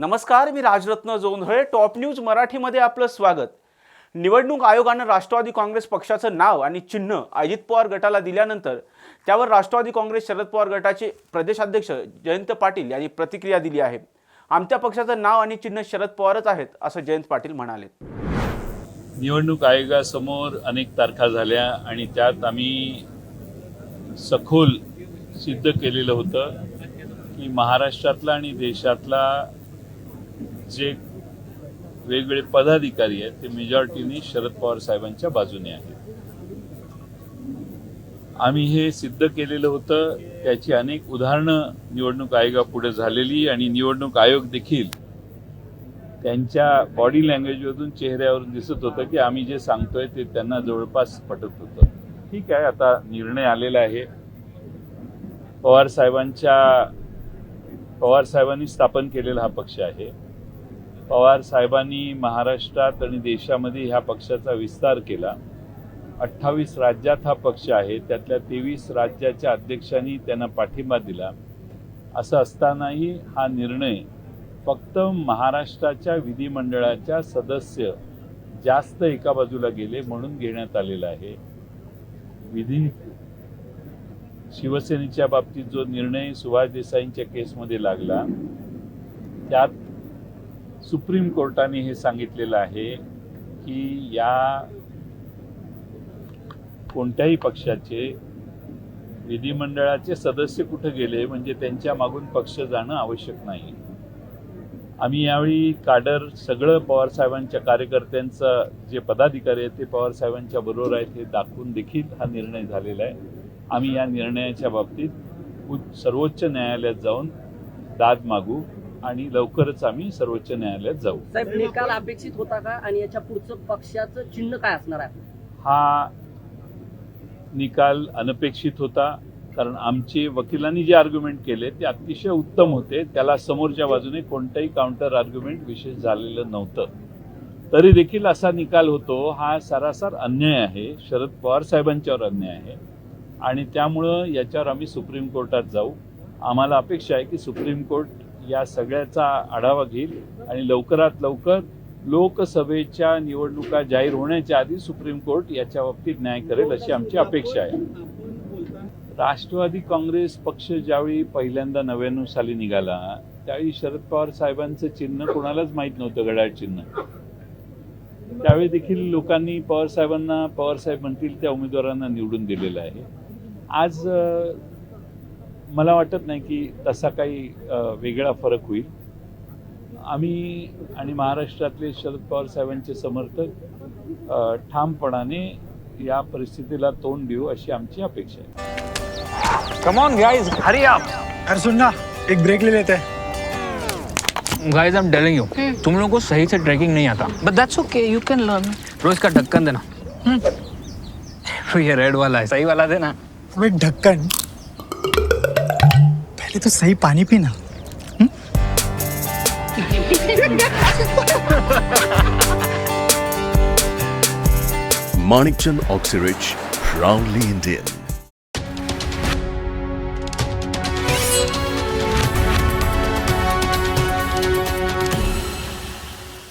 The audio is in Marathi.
नमस्कार मी राजरत्न जोंधळे. टॉप न्यूज मराठीमध्ये आपलं स्वागत. निवडणूक आयोगानं राष्ट्रवादी काँग्रेस पक्षाचं नाव आणि चिन्ह अजित पवार गटाला दिल्यानंतर त्यावर राष्ट्रवादी काँग्रेस शरद पवार गटाचे प्रदेशाध्यक्ष जयंत पाटील यांनी प्रतिक्रिया दिली आहे. आमच्या पक्षाचं नाव आणि चिन्ह शरद पवारच आहेत असं जयंत पाटील म्हणाले. निवडणूक आयोगासमोर अनेक तारखा झाल्या आणि त्यात आम्ही सखोल सिद्ध केलेलं होतं की महाराष्ट्रातला आणि देशातला जे वेगवेगळे पदाधिकारी आहेत ते मेजॉरिटीने शरद पवार साहेबांच्या बाजूने आहेत. आम्ही हे सिद्ध केलेलं होतं त्याची अनेक उदाहरणं निवडणूक आयोगापुढे झालेली आणि निवडणूक आयोग देखील त्यांच्या बॉडी लँग्वेजमधून चेहऱ्यावरून दिसत होतं की आम्ही जे सांगतोय ते त्यांना जवळपास पटत होतं. ठीक आहे आता निर्णय आलेला आहे. पवार साहेबांच्या पवार साहेबांनी स्थापन केलेला हा पक्ष आहे. पवार साहेबांनी महाराष्ट्रात आणि देशामध्ये ह्या पक्षाचा विस्तार केला. अठ्ठावीस राज्यात हा पक्ष आहे. त्यातल्या तेवीस राज्याच्या अध्यक्षांनी त्यांना पाठिंबा दिला. असं असतानाही हा निर्णय फक्त महाराष्ट्राच्या विधिमंडळाच्या सदस्य जास्त एका बाजूला गेले म्हणून घेण्यात आलेला आहे. विधी शिवसेनेच्या बाबतीत जो निर्णय सुभाष देसाईंच्या केसमध्ये लागला त्यात सुप्रीम कोर्टाने हे सांगितलेलं आहे की या कोणत्याही पक्षाचे विधिमंडळाचे सदस्य कुठे गेले म्हणजे त्यांच्या मागून पक्ष जाणं आवश्यक नाही. आम्ही यावेळी काडर सगळं पवारसाहेबांच्या कार्यकर्त्यांचं जे पदाधिकारी आहेत ते पवारसाहेबांच्या बरोबर आहेत हे दाखवून देखील हा निर्णय झालेला आहे. आम्ही या निर्णयाच्या बाबतीत उच्च- सर्वोच्च न्यायालयात जाऊन दाद मागू. आणि लवकरच आम्ही सर्वोच्च न्यायालयात जाऊ. साहेब निकाल अपेक्षित होता का? आणि याच्या पुढचं पक्षाचं चिन्ह काय असणार आहे? हा निकाल अनपेक्षित होता कारण आमचे वकिलांनी जे आर्ग्युमेंट केले ते अतिशय उत्तम होते. त्याला समोरच्या बाजूने कोणतंही काउंटर आर्ग्युमेंट विशेष झालेलं नव्हतं. तरी देखील असा निकाल होतो. हा सरासर अन्याय आहे. शरद पवार साहेबांच्यावर अन्याय आहे. आणि त्यामुळं याच्यावर आम्ही सुप्रीम कोर्टात जाऊ. आम्हाला अपेक्षा आहे की सुप्रीम कोर्ट या सगळ्याचा आढावा घेईल आणि लवकरात लवकर लोकसभेच्या निवडणुका जाहीर होण्याच्या आधी सुप्रीम कोर्ट याच्या बाबतीत न्याय करेल अशी आमची अपेक्षा आहे. राष्ट्रवादी काँग्रेस पक्ष ज्यावेळी पहिल्यांदा नव्याण्णव साली निघाला त्यावेळी शरद पवार साहेबांचं चिन्ह कोणालाच माहीत नव्हतं घड्याळ चिन्ह. त्यावेळी देखील लोकांनी पवार साहेबांना पवार साहेब म्हणतील त्या उमेदवारांना निवडून दिलेलं आहे. आज मला वाटत नाही की तसा काही वेगळा फरक होईल. आम्ही आणि महाराष्ट्रातले शरद पवार साहेबांचे समर्थक ठामपणाने या परिस्थितीला तोंड देऊ अशी आमची अपेक्षा आहे. Come on guys hurry up अरे सुन ना एक ब्रेक ले लेते. हैं guys I am telling you तुम लोगों को सही से ट्रैकिंग नहीं आता. But that's okay you can learn रोज का ढक्कन देना. ये रेड वाला है सही वाला देना. ढक्कन पहले तो सही पानी पीना मानिकचंद ऑक्सीरिच राउंडली इंडियन